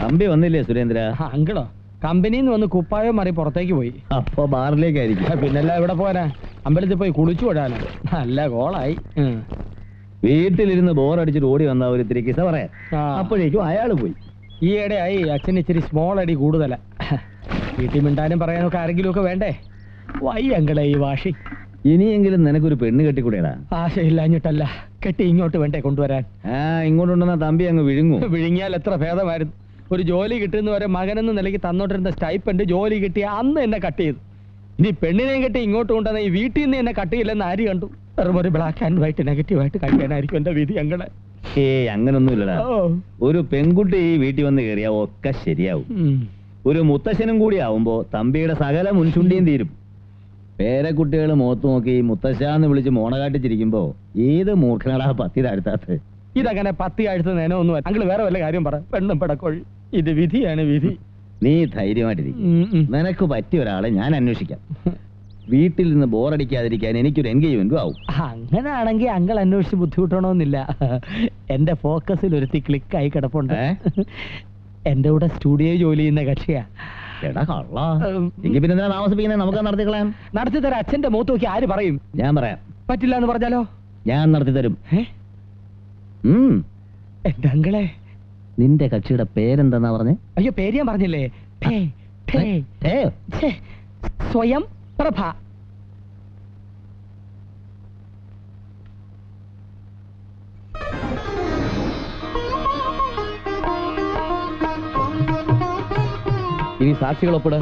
തമ്പി വന്നില്ലേ സുരേന്ദ്ര? അങ്കിളോ കമ്പനിന്ന് നിന്ന് വന്ന് കുപ്പായം മാറി പുറത്തേക്ക് പോയി. അപ്പൊ ബാറിലേക്കായിരിക്കും. പിന്നല്ല ഇവിടെ പോരാ അമ്പലത്തിൽ പോയി കുളിച്ചു വിടാനോ നല്ല കോളായി. വീട്ടിലിരുന്ന് ബോറടിച്ചിട്ട് ഓടി വന്ന ഒരു ഇത്തിരി കിസ പറയാൻ ആ. അപ്പോഴേക്കും അയാൾ പോയി. ഈയിടെ ആയി അച്ഛൻ ഇച്ചിരി സ്മോൾ അടി കൂടുതലാ. വീട്ടിൽ മിണ്ടാനും പറയാനൊക്കെ ആരെങ്കിലും ഒക്കെ വേണ്ടേ? വൈ അങ്കിളെ ഈ വാഷി ഇനിയെങ്കിലും നിനക്കൊരു പെണ്ണ് കെട്ടിക്കൂടെടാ? ആശയില്ലാഞ്ഞിട്ടല്ല കെട്ടി ഇങ്ങോട്ട് വേണ്ടേ കൊണ്ടുവരാൻ? ആ ഇങ്ങോട്ടുണ്ടെന്നാ തമ്പി അങ്ങ് വിഴുങ്ങു. വിഴുങ്ങിയാൽ എത്ര ഭേദമായിരുന്നു. ഒരു ജോലി കിട്ടുന്ന വരെ മകനെന്ന നിലയ്ക്ക് തന്നോട്ടിരുന്ന സ്റ്റൈപ്പൻഡ് ജോലി കിട്ടിയ അന്ന് എന്നെ കട്ട് ചെയ്തു. ഇനി പെണ്ണിനെയും കെട്ടി ഇങ്ങോട്ട് കൊണ്ടുവന്ന ഈ വീട്ടിൽ നിന്ന് എന്നെ കട്ട് ചെയ്യില്ലെന്ന് ആര് കണ്ടു? വെറും ഒരു ബ്ലാക്ക് ആൻഡ് വൈറ്റ് നെഗറ്റീവായിട്ട് കഴിക്കാനായിരിക്കും എന്റെ വിധി അങ്ങളെ. ഏയ് അങ്ങനൊന്നുമില്ലടാ. ഒരു പെൺകുട്ടി ഈ വീട്ടിൽ വന്ന് കയറിയാ ഒക്കെ ശരിയാവും. ഒരു മുത്തശ്ശനും കൂടി ആവുമ്പോ തമ്പിയുടെ സകല മുൻചുണ്ടിയും തീരും. പേരക്കുട്ടികൾ മുഖത്ത് നോക്കി മുത്തശ്ശാന്ന് വിളിച്ച് മോണ കാട്ടിച്ചിരിക്കുമ്പോ ഏത് മൂർഖനടാ പത്തി താഴ്ത്താത്ത ഇതങ്ങനെ പത്തി ആഴ്ച നേനമൊന്നും അങ്കിൾ വേറെ വല്ല കാര്യം പറ. പെണ്ണും പടക്കോഴി. ഇത് വിധിയാണ് വിധി. നീ ധൈര്യമായിട്ടിരിക്കും. നിനക്ക് പറ്റിയ ഒരാളെ ഞാൻ അന്വേഷിക്കാം. വീട്ടിൽ നിന്ന് ബോറടിക്കാതിരിക്കാൻ എനിക്കൊരു എൻഗേജ്മെന്റും ആവും. അങ്ങനെയാണെങ്കിൽ അങ്കിൾ അന്വേഷിച്ച് ബുദ്ധിമുട്ടണമെന്നില്ല എന്റെ ഫോക്കസിൽ ഒരുത്തി ക്ലിക്കായി കിടപ്പുണ്ട്? എന്റെ കൂടെ സ്റ്റുഡിയോ ജോലി ചെയ്യുന്ന കക്ഷിയാ. പിന്നെ താമസിപ്പിക്കുന്നത് നമുക്ക് നടത്തി കളയാം. നടത്തി തരാം. അച്ഛന്റെ മൂത്ത് നോക്കി ആര് പറയും? ഞാൻ പറയാം. പറ്റില്ല എന്ന് പറഞ്ഞാലോ? ഞാൻ നടത്തി തരും. എന്റെ അങ്കിളെ നിന്റെ കക്ഷിയുടെ പേരെന്താ പറഞ്ഞേ? അയ്യോ പേര് ഞാൻ പറഞ്ഞില്ലേ? ഠേ, ഠേ. ഏ ഛേ, സ്വയം പ്രഭ. ഇനി സാക്ഷികൾ ഒപ്പിട്.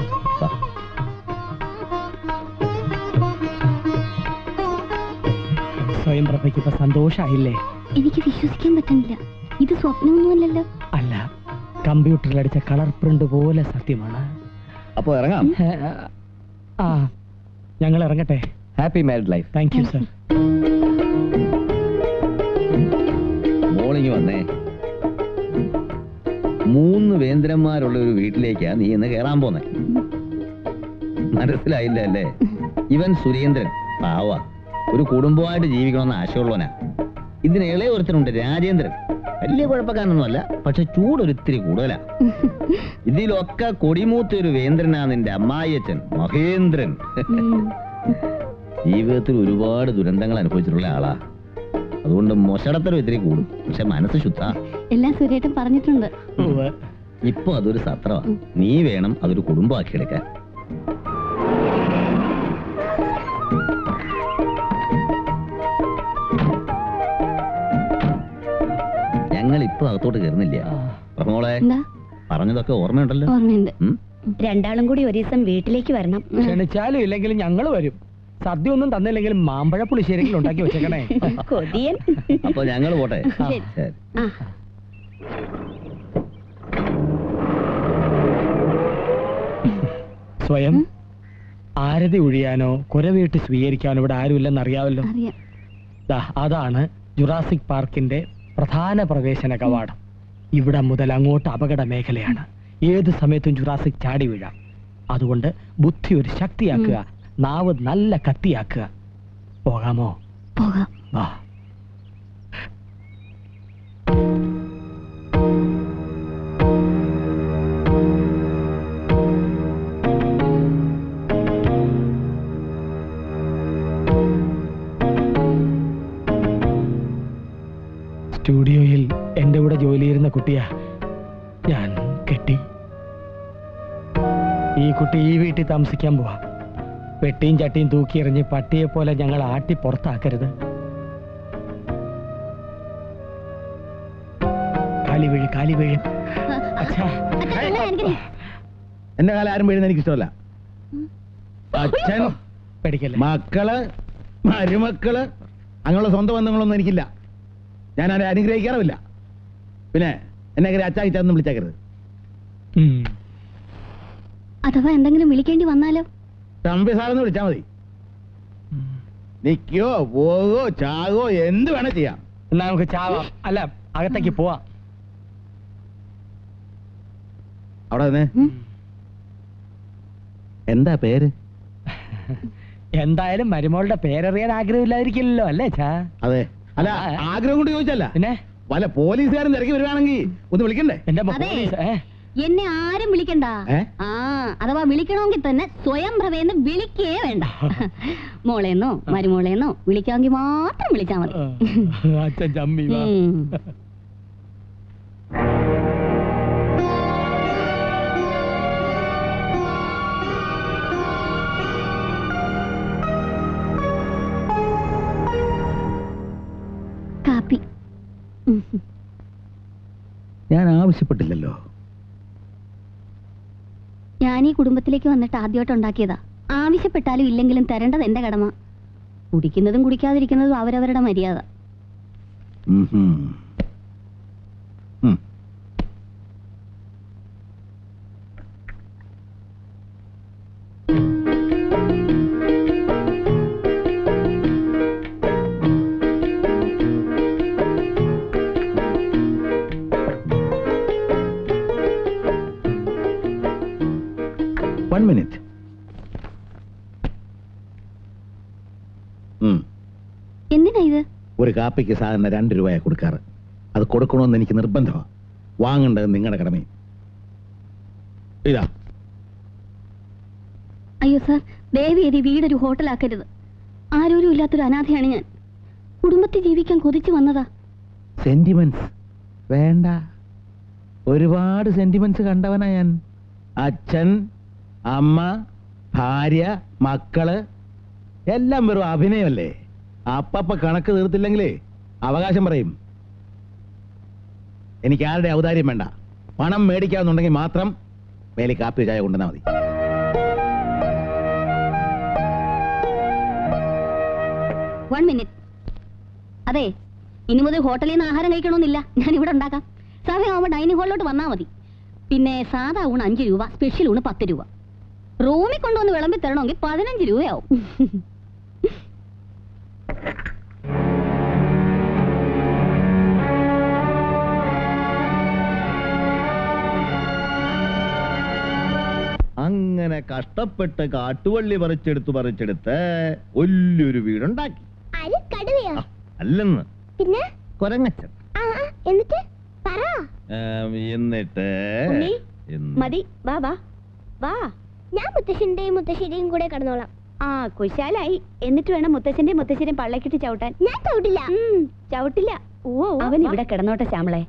സ്വയം പ്രഭയ്ക്ക് ഇപ്പൊ സന്തോഷായില്ലേ? എനിക്ക് വിശ്വസിക്കാൻ പറ്റുന്നില്ല. ഇത് സ്വപ്നമൊന്നുമല്ലല്ലോ. അല്ല കമ്പ്യൂട്ടറിൽ അടിച്ച കളർ പ്രിന്റ് പോലെ സത്യമാണ്. അപ്പോൾ ഇറങ്ങാം. ആ ഞങ്ങൾ ഇറങ്ങട്ടെ. Happy married life thank you sir മോളിങ് വന്നേ. മൂന്ന് വേന്ദ്രന്മാരുള്ള ഒരു വീട്ടിലേക്കാ നീ ഇന്ന് കയറാൻ പോന്നെ. മനസ്സിലായില്ല അല്ലേ ഇവൻ സുരേന്ദ്രൻ. പാവ. ഒരു കുടുംബമായിട്ട് ജീവിക്കണമെന്ന് ആശയമുള്ളവനാ ഇതിന് ഇളയ ഒരുത്തനുണ്ട് രാജേന്ദ്രൻ. വലിയ കുഴപ്പക്കാരനൊന്നുമല്ല പക്ഷെ ചൂടൊരിത്തിരി കൂടുതലാ. ഇതിലൊക്കെ കൊടിമൂത്ത ഒരു വേന്ദ്രനാ നിന്റെ അമ്മായിയച്ഛൻ മഹേന്ദ്രൻ. ജീവിതത്തിൽ ഒരുപാട് ദുരന്തങ്ങൾ അനുഭവിച്ചിട്ടുള്ള ആളാ. അതുകൊണ്ട് മൊശടത്തരം ഇത്തിരി കൂടും പക്ഷെ മനസ്സ് ശുദ്ധ. എല്ലാം സുരേട്ടും പറഞ്ഞിട്ടുണ്ട്. ഇപ്പൊ അതൊരു സത്രമാ നീ വേണം അതൊരു കുടുംബമാക്കി എടുക്കാൻ. അകത്തോട്ട് കയറുന്നില്ല. മോളെ പറഞ്ഞതൊക്കെ ഓർമ്മയുണ്ടല്ലോ? ഓർമ്മയുണ്ട്. രണ്ടാളും കൂടി ഒരു ദിവസം വീട്ടിലേക്ക് വരണം. ക്ഷണിച്ചാലും ഇല്ലെങ്കിലും ഞങ്ങൾ വരും. സദ്യ ഒന്നും തന്നില്ലെങ്കിൽ മാമ്പഴ പുളിശ്ശേരി ഉണ്ടാക്കി വെച്ചേക്കണേ. കൊതിയൻ. അപ്പൊ ഞങ്ങൾ പോട്ടെ. സ്വയം ആരതി ഒഴിയാനോ കുരവീട്ട് സ്വീകരിക്കാനോ ഇവിടെ ആരുമില്ലെന്ന് അറിയാമല്ലോ അറിയാം. അതാണ് ജുറാസിക് പാർക്കിന്റെ പ്രധാന പ്രവേശന കവാടം. ഇവിടെ മുതൽ അങ്ങോട്ട് അപകട മേഖലയാണ്. ഏത് സമയത്തും ജുറാസിക് ചാടി വീഴാം. അതുകൊണ്ട് ബുദ്ധി ഒരു ശക്തിയാക്കുക നാവ് നല്ല കത്തിയാക്കുക പോകാമോ? പോകാം. വാ. ഈ കുട്ടി ഈ വീട്ടിൽ താമസിക്കാൻ പോവാ. വെട്ടിയും ചട്ടിയും തൂക്കി എറിഞ്ഞ് പട്ടിയെ പോലെ ഞങ്ങൾ ആട്ടി പുറത്താക്കരുത്. കാലി വീഴ് കാലി വീഴ് അച്ഛാ എന്റെ കാലം ആരും വീഴുന്ന എനിക്ക് ഇഷ്ടമല്ല അച്ഛൻ പഠിക്കല്ലേ മക്കൾ മരുമക്കൾ അങ്ങനെയുള്ള സ്വന്തം ബന്ധങ്ങളൊന്നും എനിക്കില്ല. ഞാൻ അവരെ അനുഗ്രഹിക്കാറുമില്ല. പിന്നെ എന്നെ അങ്ങനെ അച്ചാക്കിച്ചാന്ന് വിളിച്ചേക്കരുത്. ഉം. അഥവാ എന്തെങ്കിലും വിളിക്കേണ്ടി വന്നാലോ? തമ്പി സാറെന്ന് വിളിച്ചാ മതി. നിക്കോ പോകോ ചാകോ എന്ത് വേണേ ചെയ്യാം. എന്നാ നമുക്ക് ചാവാം. അല്ല അകത്തേക്ക് പോവാ. അവിടെ തന്നെ എന്താ പേര്? എന്തായാലും മരുമോളുടെ പേരറിയാൻ ആഗ്രഹമില്ലാതിരിക്കില്ലല്ലോ അല്ലേ ചാ? അതെ. അല്ല ആഗ്രഹം കൊണ്ട് ചോദിച്ചല്ല. പിന്നെ? വല്ല പോലീസുകാരും തിരക്കി വരുവാണെങ്കിൽ ഒന്ന് വിളിക്കണ്ടേ? എന്റെ. പോലീസ് ഏ? എന്നെ ആരും വിളിക്കണ്ട. ആ അഥവാ വിളിക്കണമെങ്കിൽ തന്നെ സ്വയം ഭവേന്ന് വിളിക്കേ വേണ്ട. മോളേന്നോ മരുമോളേന്നോ വിളിക്കാമെങ്കിൽ മാത്രം വിളിച്ചാ മതി. കാപ്പി. ഞാൻ ആവശ്യപ്പെട്ടില്ലല്ലോ. ഈ കുടുംബത്തിലേക്ക് വന്നിട്ട് ആദ്യമായിട്ട് ഉണ്ടാക്കിയതാ. ആവശ്യപ്പെട്ടാലും ഇല്ലെങ്കിലും തരേണ്ടത് എന്റെ കടമ. കുടിക്കുന്നതും കുടിക്കാതിരിക്കുന്നതും അവരവരുടെ മര്യാദ. കാപ്പിക്ക് സാധാരണ രണ്ട് രൂപയാണ് കൊടുക്കാറ്. അത് കൊടുക്കണമെന്ന് എനിക്ക് നിർബന്ധമാണ് വാങ്ങേണ്ടത് നിങ്ങളുടെ കടമയും ഇതാ. അയ്യോ സാർ ദയവേദി വീടൊരു ഹോട്ടലാക്കരുത്. ആരോരും ഇല്ലാത്തൊരു അനാഥയാണ് ഞാൻ. കുടുംബത്തിൽ ജീവിക്കാൻ കൊതിച്ചു വന്നതാ. സെന്റിമെന്റ്സ് വേണ്ട. ഒരുപാട് സെന്റിമെന്റ്സ് കണ്ടവനാ ഞാൻ. അച്ഛൻ അമ്മ ഭാര്യ മക്കൾ. എല്ലാം വെറും അഭിനയമല്ലേ? അപ്പപ്പ കണക്ക് തീർത്തില്ലെങ്കിലേ അവകാശം പറയും. എനിക്ക് ആരുടെ ഔദാര്യം വേണ്ട. പണം മേടിക്കാവുന്നുണ്ടെങ്കിൽ മാത്രം മേലെ കാപ്പി ചായ കൊണ്ടുവന്നാൽ മതി. വൺ മിനിറ്റ് അതെ ഇനി മുതൽ ഹോട്ടലിൽ നിന്ന് ആഹാരം കഴിക്കണമെന്നില്ല. ഞാൻ ഇവിടെ ഉണ്ടാക്കാം. സമയമാകുമ്പോൾ ഡൈനിങ് ഹാളിലോട്ട് വന്നാൽ മതി. പിന്നെ സാധാ ഊണ് അഞ്ച് രൂപ സ്പെഷ്യൽ ഊണ് പത്ത് രൂപ. റൂമിൽ കൊണ്ടുവന്ന് വിളമ്പി തരണമെങ്കിൽ പതിനഞ്ച് രൂപയാവും. കഷ്ടപ്പെട്ട് കാട്ടുവള്ളി പറിച്ചെടുത്ത് പറിച്ചെടുത്ത് വലിയൊരു വീടുണ്ടാക്കി. അരി കടുവയോ? ആ, അല്ലെന്ന്. പിന്നെ? കൊരങ്ങച്ചൻ. എന്നിട്ട്? പറ. എന്നിട്ട്? മതി വാ വാ. വാ. ഞാൻ മുത്തശ്ശന്റെയും മുത്തശ്ശേരിയും കൂടെ കിടന്നോളാം. ആ കുശാലായി. എന്നിട്ട് വേണം മുത്തശ്ശന്റെ മുത്തശ്ശിയുടെയും പള്ളക്കിട്ട് ചവിട്ടാൻ. ഞാൻ ചവിട്ടില്ല. ചവിട്ടില്ല. ഓ അവൻ ഇവിടെ കിടന്നോട്ടെ ശ്യാമളെ.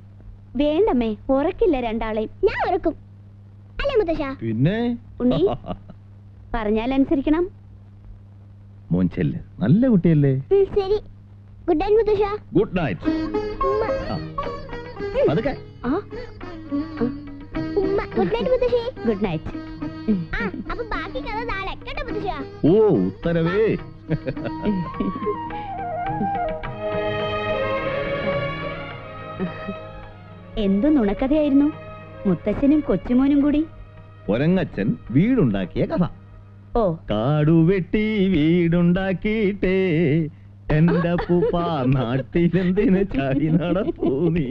വേണ്ടമ്മേ ഉറക്കില്ല രണ്ടാളെയും. ഞാൻ ഉറക്കും. അല്ലേ മുത്തശ്ശ? പിന്നെ? ഉണ്ണി. പറഞ്ഞാലനുസരിക്കണം മോൻ ചെല്ല്. നല്ല കുട്ടിയല്ലേ? ശരി. ഗുഡ് നൈറ്റ് മുത്തശ്ശ. ഗുഡ് നൈറ്റ് ഉമ്മ. ഗുഡ് നൈറ്റ് മുത്തശ്ശി. ഗുഡ് നൈറ്റ് അപ്പൊ ബാക്കി കഥ നാളെ. കേട്ടോ മുത്തശ്ശ. ഓ ഉത്തരവേ. എന്തു നുണക്കഥയായിരുന്നു? മുത്തച്ഛനും കൊച്ചുമോനും കൂടി ഒരങ്ങച്ചൻ വീടുണ്ടാക്കിയ കഥ ഓ കാടുവെട്ടി വീടുണ്ടാക്കിയിട്ടേ എന്റെ പൂപ്പാ നാട്ടിലെന്തിന് ചാടി നടപ്പൂ നീ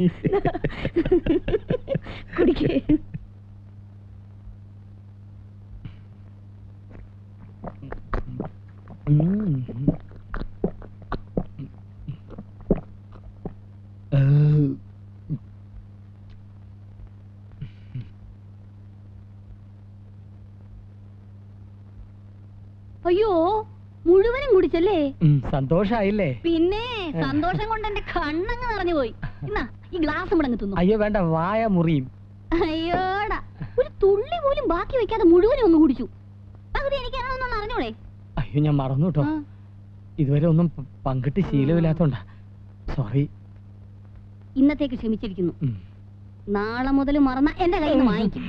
കുടിക്കേ ഉം. അയ്യോ മുഴുവനും കുടിച്ചല്ലേ? സന്തോഷായില്ലേ? പിന്നെ സന്തോഷം കൊണ്ട് എന്റെ കണ്ണങ്ങ് നിറഞ്ഞു പോയി. എന്നാ ഈ ഗ്ലാസ് മുടങ്ങ് തിന്നു. അയ്യോ വേണ്ട വായ മുറിയും. അയ്യോടാ ഒരു തുള്ളി പോലും ബാക്കി വെക്കാതെ മുഴുവനും ഒന്ന് കുടിച്ചു. പകുതി എനിക്ക് അറിഞ്ഞോളെ അയ്യോ ഞാൻ മറന്നു കേട്ടോ. ഇതുവരെ ഒന്നും പങ്കിട്ട് ശീലമില്ലാത്തോണ്ടാ. സോറി ഇന്നത്തേക്ക് ക്ഷമിച്ചിരിക്കുന്നു. നാളെ മുതൽ മറന്ന എന്റെ കയ്യിൽ നിന്ന് വാങ്ങിക്കും.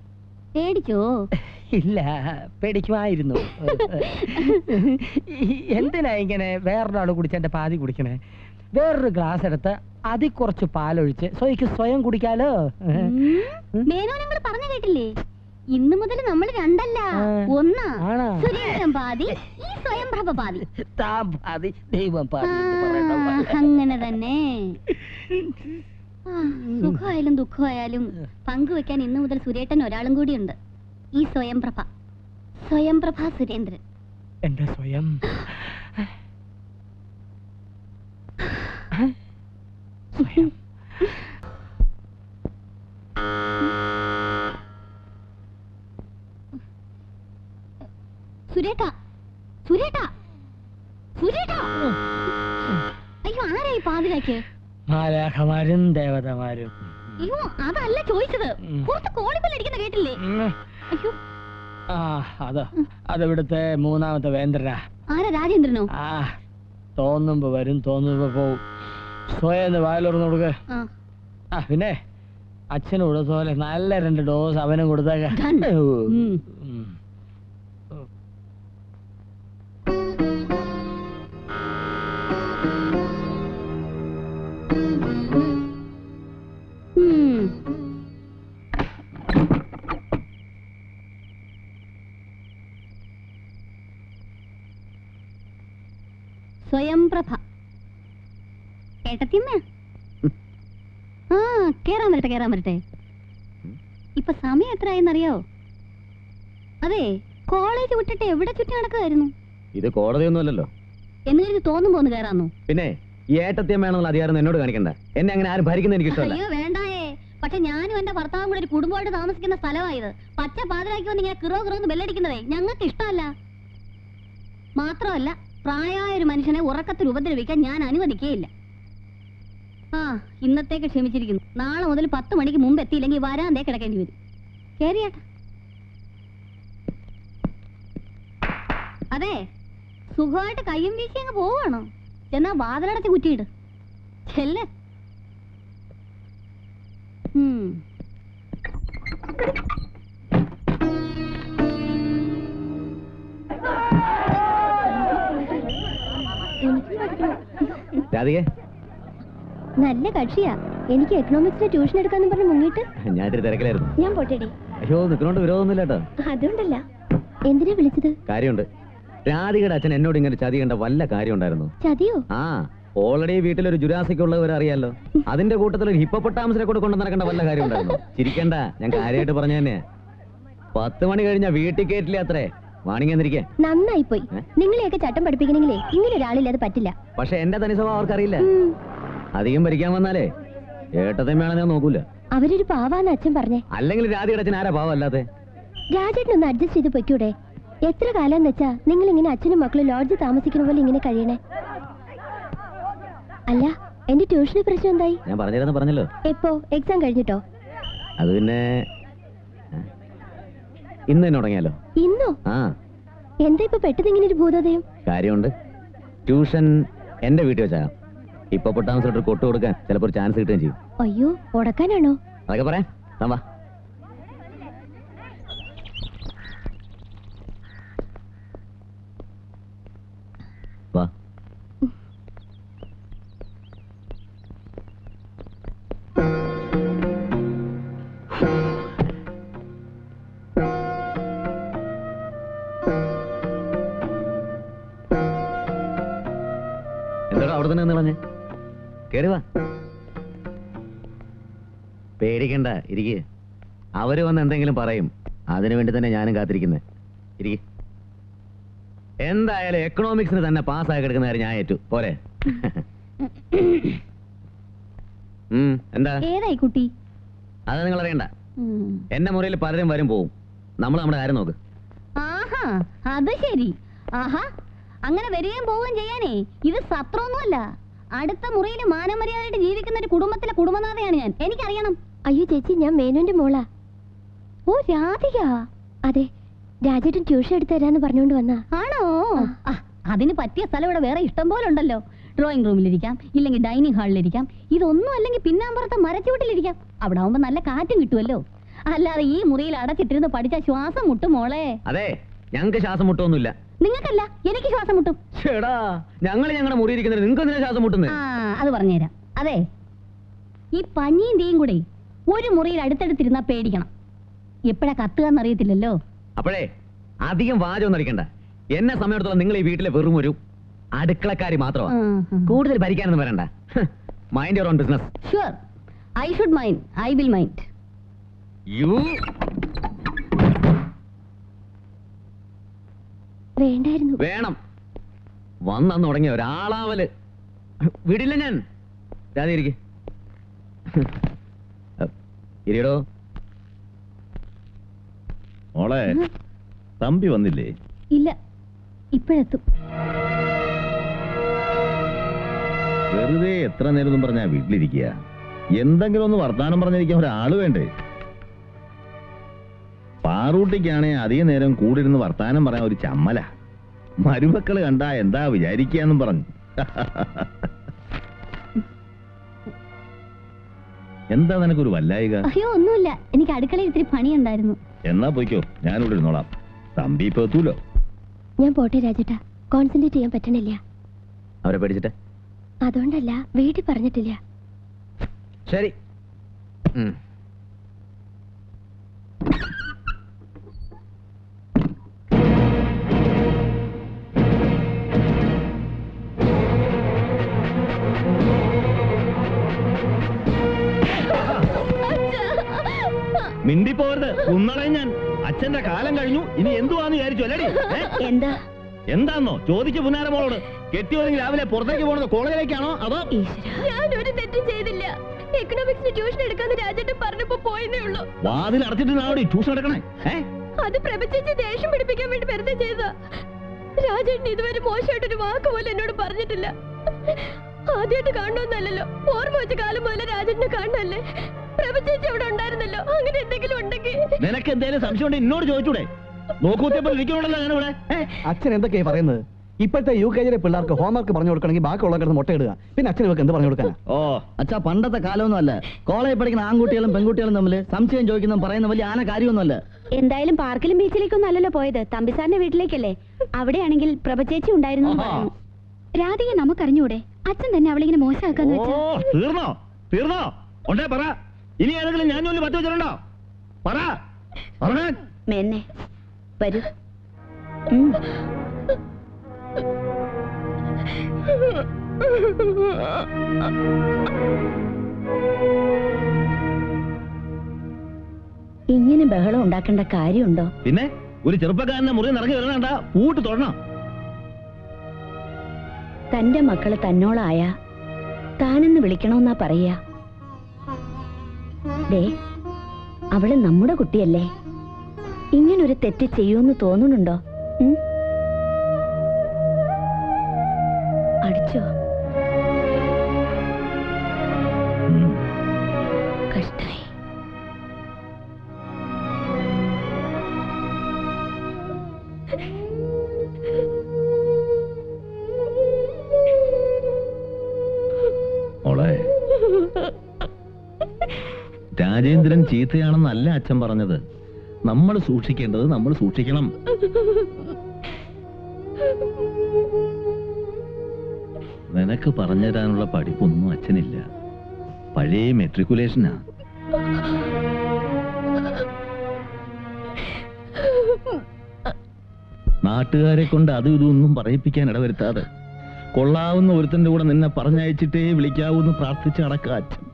പേടിച്ചോ? ഇല്ല പേടിക്കുമായിരുന്നു. എന്തിനാ ഇങ്ങനെ വേറൊരാൾ കുടിച്ച എന്റെ പാതി കുടിക്കണേ? വേറൊരു ഗ്ലാസ് എടുത്ത് അതി കുറച്ച് പാലൊഴിച്ച് സ്വയ്ക്ക് സ്വയം കുടിക്കാലോ? മേനോ നിങ്ങൾ പറഞ്ഞു കേട്ടില്ലേ? ഇന്ന് മുതൽ നമ്മൾ രണ്ടല്ല. ഒന്നാ? സുരേന്ദ്രൻ പാതി ഈ പാതി. പാതി ദൈവം പാതി അങ്ങനെ തന്നെ. സുഖമായാലും ദുഃഖമായാലും പങ്കുവെക്കാൻ ഇന്നു മുതൽ സുരേട്ടൻ ഒരാളും കൂടിയുണ്ട്. ഈ സ്വയംപ്രഭ. സ്വയംപ്രഭ സുരേന്ദ്രൻ. എന്റെ സ്വയം? സ്വയം. സുരേട്ട സുരേട്ട സുരേട്ട. അയ്യോ ആരായി പാതിരാക്ക്? മാലാഖമാരും ദേവതമാരും. അയ്യോ അതല്ല ചോദിച്ചത്. പുറത്ത് കോളിപ്പല്ലടിക്കുന്ന കേട്ടില്ലേ? ആ അതോ അതിവിടുത്തെ മൂന്നാമത്തെ വേന്ദ്രനാ? ആരാ രാജേന്ദ്രനോ? ആ തോന്നുമ്പോ വരും തോന്നുമ്പോ പോവും. സ്വയം വായലുറന്ന് കൊടുക്ക. ആ. ആ പിന്നെ അച്ഛനും സോലെ നല്ല രണ്ട് ഡോസ് അവനും കൊടുത്തേക്കാം. ഉം. ഏട്ടത്തിയമ്മ ആ കേറാൻ വരട്ടെ കേറാൻ വരട്ടെ. ഇപ്പൊ സമയം എത്രയെന്നറിയോ അതെ കോളേജ് വിട്ടിട്ട് എവിടെ ചുറ്റി നടക്കുമായിരുന്നു ഇത് കോടതിയൊന്നുമല്ലല്ലോ എന്ന് കരുതി തോന്നുമ്പോ ഒന്ന് കേറാന്നു പിന്നെ ഈ ഏട്ടത്യം വേണമെന്നുള്ള അധികാരം എന്നോട് കാണിക്കണ്ട. എന്നെ അങ്ങനെ ആരും ഭരിക്കുന്ന എനിക്ക് ഇഷ്ടമല്ല അയ്യോ വേണ്ടായേ. പക്ഷെ ഞാനും എന്റെ ഭർത്താവും കൂടെ ഒരു കുടുംബമായിട്ട് താമസിക്കുന്ന സ്ഥലമായത്. പച്ച പാതിരാക്കി വന്ന് ഇങ്ങനെ കിറോ കിറോ എന്ന് ബെല്ലടിക്കുന്നതേ ഞങ്ങൾക്ക് ഇഷ്ടമല്ല. മാത്രമല്ല പ്രായമായ ഒരു മനുഷ്യനെ ഉറക്കത്തിൽ ഉപദ്രവിക്കാൻ ഞാൻ അനുവദിക്കുകയില്ല. ആ ഇന്നത്തേക്ക് ക്ഷമിച്ചിരിക്കുന്നു. നാളെ മുതൽ പത്ത് മണിക്ക് മുമ്പ് എത്തിയില്ലെങ്കിൽ വരാന്തേ കിടക്കേണ്ടി വരും. കേറിയാട്ടെ. അതെ സുഖമായിട്ട് കയ്യും വീശി അങ്ങ് പോവാണോ എന്നാ വാതിലടച്ച് കുറ്റിയിട്. ചെല്ലേ. രാധികേ നല്ല കക്ഷിയാ. എനിക്ക് എക്കണോമിക്സിന് ട്യൂഷൻ എടുക്കാന്ന് പറഞ്ഞ് മുങ്ങിട്ട് ഞാൻ തിരക്കിലായിരുന്നു. ഞാൻ പോട്ടെടി. അയ്യോ നിൽക്കണോണ്ട് വിരോധമൊന്നുമില്ല കേട്ടോ അതുകൊണ്ടല്ല. എന്തിനാ വിളിച്ചത്? കാര്യമുണ്ട്. രാധികയുടെ അച്ഛൻ എന്നോട് ഇങ്ങനെ ചതി കണ്ട വല്ല കാര്യം ഉണ്ടായിരുന്നു ചതിയോ? ആ ഓൾറെഡി വീട്ടിൽ ഒരു ജുരാസിക് ഉള്ളവർ അറിയാലോ അതിന്റെ കൂട്ടത്തിൽ ഒരു ഹിപ്പോപ്പൊട്ടാമസിനെ കൂടെ കൊണ്ടു നടക്കേണ്ട വല്ല കാര്യം ഉണ്ടായിരുന്നു ചിരിക്കണ്ട ഞാൻ കാര്യമായിട്ട് പറഞ്ഞു തന്നെ പത്ത് മണി കഴിഞ്ഞാ വീട്ടിൽ കയറ്റില്ല അത്രേ? വാണിങ്ങി എന്നിരിക്കേ നന്നായി പോയി? നിങ്ങളെയൊക്കെ ചട്ടം പഠിപ്പിക്കണമെങ്കിലേ ഇങ്ങനെ ഒരാളില്ലാതെ പറ്റില്ല. പക്ഷെ എന്റെ തനി സ്വഭാവം അവർക്കറിയില്ല. അധികം ഭരിക്കാൻ വന്നാലേ? ഏട്ടത്തെമ്മയാണെന്ന് ഞാൻ നോക്കൂല. അവരൊരു പാവാന്ന് അച്ഛൻ പറഞ്ഞേ. അല്ലെങ്കിൽ അച്ഛൻ ആരാ പാവല്ലാതെ രാജേട്ടനൊന്ന് അഡ്ജസ്റ്റ് ചെയ്ത് പൊയ്ക്കൂടെ? എത്ര കാലം വെച്ചാ നിങ്ങൾ ഇങ്ങനെ അച്ഛനും മക്കളും ലോഡ്ജ് താമസിക്കുന്ന പോലെ ഇങ്ങനെ കഴിയണേ? അല്ല എന്റെ ട്യൂഷന് പ്രശ്നം എന്തായി? ഞാൻ പറഞ്ഞിരുന്നു പറഞ്ഞല്ലോ. എപ്പോ? എക്സാം കഴിഞ്ഞിട്ടോ? അത് പിന്നെ? ഇന്ന് തന്നെ തുടങ്ങിയാലോ? ഇന്നോ? ആ. എന്താ ഇപ്പൊ പെട്ടെന്ന് ഇങ്ങനെ ഒരു ഭൂതോദയം? കാര്യമുണ്ട്. ട്യൂഷൻ എന്റെ വീട്ടിൽ വെച്ചാകാം ഇപ്പൊ പൊട്ടാമസിട്ട് കൊട്ടു കൊടുക്കാൻ ചിലപ്പോൾ ഒരു ചാൻസ് കിട്ടുകയും ചെയ്യും. അയ്യോ ഉടക്കാനാണോ? അതൊക്കെ പറയാം. നമ്മ വാ. എന്താടാ അവിടെ തന്നെ നിളഞ്ഞ് കേറി പേടിക്കണ്ട ഇരിക്കുക അവർ വന്ന് എന്തെങ്കിലും പറയും. അതിനു വേണ്ടി തന്നെ ഞാനും കാത്തിരിക്കുന്നത് ഇരിക്ക. എന്തായാലും എക്കണോമിക്സിന് തന്നെ പാസ്സാക്കി എടുക്കുന്ന കാര്യം ഞാൻ ഏറ്റു. പോരെ. എന്താ? ഏതായി കുട്ടി? അത് നിങ്ങൾ അറിയണ്ട എന്റെ മുറിയിൽ പലരും വരും പോവും. നമ്മൾ നമ്മുടെ കാര്യം നോക്ക്. ആഹാ അത് ശരി. ആഹാ അങ്ങനെ വരികയും പോവുകയും ചെയ്യാനേ. ഇത് സത്രമൊന്നുമല്ല. അടുത്ത മുറിയിൽ മാനമര്യാദയായിട്ട് ജീവിക്കുന്ന ഒരു കുടുംബത്തിലെ കുടുംബനാഥയാണ് ഞാൻ. എനിക്കറിയണം. അയ്യോ ചേച്ചി ഞാൻ മേനോന്റെ മോളാ. ഓ രാധിക. അതെ രാജേട്ടൻ ട്യൂഷൻ എടുത്തു തരാന്ന് പറഞ്ഞുകൊണ്ട് വന്നാ. ആണോ? അതിന് പറ്റിയ സ്ഥലം ഇവിടെ വേറെ ഇഷ്ടം പോലെ ഉണ്ടല്ലോ. ഡ്രോയിങ് റൂമിലിരിക്കാം ഇല്ലെങ്കിൽ ഡൈനിങ് ഹാളിലിരിക്കാം ഇതൊന്നും അല്ലെങ്കിൽ പിന്നാമ്പുറത്തെ മരച്ചുവട്ടിലിരിക്കാം അവിടെ ആവുമ്പോ നല്ല കാറ്റും കിട്ടുമല്ലോ അല്ലാതെ ഈ മുറിയിൽ അടച്ചിട്ടിരുന്ന് പഠിച്ച ശ്വാസം മുട്ടും മോളെ. അതെ ഞങ്ങൾക്ക് ശ്വാസം മുട്ടൊന്നുമില്ല. നിങ്ങൾക്കല്ല എനിക്ക് ശ്വാസം മുട്ടും. ചേടാ ഞങ്ങൾ ഞങ്ങളുടെ മുറി ഇരിക്കുന്നത് നിങ്ങൾക്ക് എന്തിനാ ശ്വാസം മുട്ടുന്നത് ആ അത് പറഞ്ഞുതരാം. അതെ ഈ പഞ്ഞിയും തീയും കൂടെ ഒരു മുറിയിൽ അടുത്തടുത്തിരുന്നാ പേടിക്കണം. എപ്പോഴാ കത്തുക അറിയത്തില്ലല്ലോ. അപ്പോഴേ അധികം വാചകം അടിക്കണ്ട. എന്നെ സമയത്തോളം നിങ്ങൾ ഈ വീട്ടിലെ വെറും ഒരു അടുക്കളക്കാരി മാത്രമാ. കൂടുതൽ ഭരിക്കാനൊന്നും വരണ്ട. Mind your own business sure I should mind I will mind you വേണ്ടായിരുന്നു. വേണം. വന്നു തുടങ്ങിയ ഒരാളാവൽ. വിടില്ല ഞാൻ. രാധ ഇരിക്കെ. ഇരിയടോ. മോളെ തമ്പി വന്നില്ലേ? ഇല്ല ഇപ്പോഴെത്തും. വെറുതെ എത്ര നേരം പറഞ്ഞാ വീട്ടിലിരിക്കുക? എന്തെങ്കിലും ഒന്ന് വർത്താനം പറഞ്ഞിരിക്കാൻ ഒരാൾ വേണ്ടേ? പാറൂട്ടിക്കാണെ അധിക നേരം കൂടിരുന്ന് വർത്താനം പറയാൻ ഒരു ചമ്മല. മരുമക്കൾ കണ്ടാ എന്താ വിചാരിക്കാന്നും പറഞ്ഞു. എന്താ നിനക്ക് ഒരു വല്ലായിക? അയ്യോ ഒന്നുമില്ല. എനിക്ക് അടുക്കളയിൽ ഇത്തിരി പണിയുണ്ടായിരുന്നു. എന്നാ പോയിക്കോ. ഇവിടെ ഇരുന്നോളാം. തമ്പി ഇപ്പൊ എത്തൂലോ? ഞാൻ പോട്ടെ രാജേട്ടാ. കോൺസെൻട്രേറ്റ് ചെയ്യാൻ പറ്റണില്ല. അവരെ പേടിച്ചിട്ട്? അതുകൊണ്ടല്ല വീട്ടിൽ പറഞ്ഞിട്ടില്ല. ശരി. പോരുത് ഞാൻ. അച്ഛന്റെ കാലം കഴിഞ്ഞു. ഇനി എന്തുവാന്ന് വിചാരിച്ചു അല്ലേ എന്താ? എന്താന്നോ? ചോദിച്ചു പുന്നാര മോളോട്. കെട്ടിയോരെങ്കിൽ രാവിലെ പുറത്തേക്ക് പോണത് കോളേജിലേക്കാണോ? അതോ ഞാൻ ഒരു തെറ്റും ചെയ്തില്ല. എക്കണോമിക്സിന് ട്യൂഷൻ എടുക്കാന്ന് രാജേട്ടൻ പറഞ്ഞപ്പോ പോയെന്നേ ഉള്ളൂ. വാതിൽ അടച്ചിട്ട് നാളെ ട്യൂഷൻ എടുക്കണേ? അത് പ്രപഞ്ചിച്ച് ദേഷ്യം പിടിപ്പിക്കാൻ വേണ്ടി വെറുതെ ചെയ്തതാ. രാജേട്ടൻ ഇതുവരെ മോശമായിട്ടൊരു വാക്ക് പോലും എന്നോട് പറഞ്ഞിട്ടില്ല. ആദ്യമായിട്ട് കാണണമെന്നല്ലല്ലോ. ഓർമ്മ വെച്ച കാലം മുതലേ രാജേട്ടനെ കാണണല്ലേ? ഉണ്ടായിരുന്നല്ലോ. അങ്ങനെ എന്തെങ്കിലും ഉണ്ടെങ്കിൽ. നിനക്ക് എന്തേലും സംശയം ഉണ്ടെങ്കിൽ എന്നോട് ചോദിച്ചൂടെ? നോക്കൂത്തിയപ്പോൾ ഇരിക്കണല്ലോ ഞാൻ ഇവിടെ അച്ഛൻ എന്തൊക്കെയാ പറയുന്നത്? ഇപ്പോഴത്തെ യു കെ ജിയിലെ പിള്ളേർക്ക് ഹോംവർക്ക് പറഞ്ഞു കൊടുക്കണമെങ്കിൽ ബാക്കിയുള്ള കിടന്ന് മുട്ടയിടുക. പിന്നെ അച്ഛൻ ഇവർക്ക് എന്ത് പറഞ്ഞു കൊടുക്കാൻ? ഓ അച്ഛാ പണ്ടത്തെ കാലമൊന്നും അല്ല. കോളേജിൽ പഠിക്കുന്ന ആൺകുട്ടികളും പെൺകുട്ടികളും തമ്മിൽ സംശയം ചോദിക്കുന്ന പറയുന്ന വലിയ ആന കാര്യമൊന്നുമല്ല. എന്തായാലും പാർക്കിലും ബീച്ചിലേക്കൊന്നും അല്ലല്ലോ പോയത്. തമ്പിസാറിന്റെ വീട്ടിലേക്കല്ലേ? അവിടെയാണെങ്കിൽ പ്രഭചേച്ചി ഉണ്ടായിരുന്നു. രാധിക നമുക്കറിഞ്ഞൂടെ? അച്ഛൻ തന്നെ അവളിങ്ങനെ മോശമാക്കാന്ന് ഓ തീർന്നോ? തീർന്നോ? ഉണ്ടേ പറ. ഇനി ഏതെങ്കിലും ഞാൻ ജോലി പത്ത് വെച്ചിട്ടുണ്ടോ? പറ. പറഞ്ഞേ മെന്നെ വരൂ. ഇങ്ങനെ ബഹളം ഉണ്ടാക്കേണ്ട കാര്യമുണ്ടോ? പിന്നെ ഒരു ചെറുപ്പക്കാരനെ മുറി നിറങ്ങി വരണണ്ട പൂട്ട് തൊടണം. തന്റെ മക്കൾ തന്നോളായ താനെന്ന് വിളിക്കണമെന്നാ പറയാ ദേ അവൾ നമ്മുടെ കുട്ടിയല്ലേ? ഇങ്ങനൊരു തെറ്റ് ചെയ്യുമെന്ന് തോന്നുന്നുണ്ടോ? അടിച്ചോ? രാജേന്ദ്രൻ ചീത്തയാണെന്നല്ല അച്ഛൻ പറഞ്ഞത്. നമ്മൾ സൂക്ഷിക്കേണ്ടത് നമ്മൾ സൂക്ഷിക്കണം. നിനക്ക് പറഞ്ഞുതരാനുള്ള പഠിപ്പൊന്നും അച്ഛനില്ല. പഴയ മെട്രിക്കുലേഷനാ നാട്ടുകാരെ കൊണ്ട് അതും ഇതൊന്നും പറയിപ്പിക്കാൻ ഇടവരുത്താതെ. കൊള്ളാവുന്ന ഒരുത്തന്റെ കൂടെ നിന്നെ പറഞ്ഞയച്ചിട്ടേ പ്രാർത്ഥിച്ച് അടക്ക അച്ഛൻ.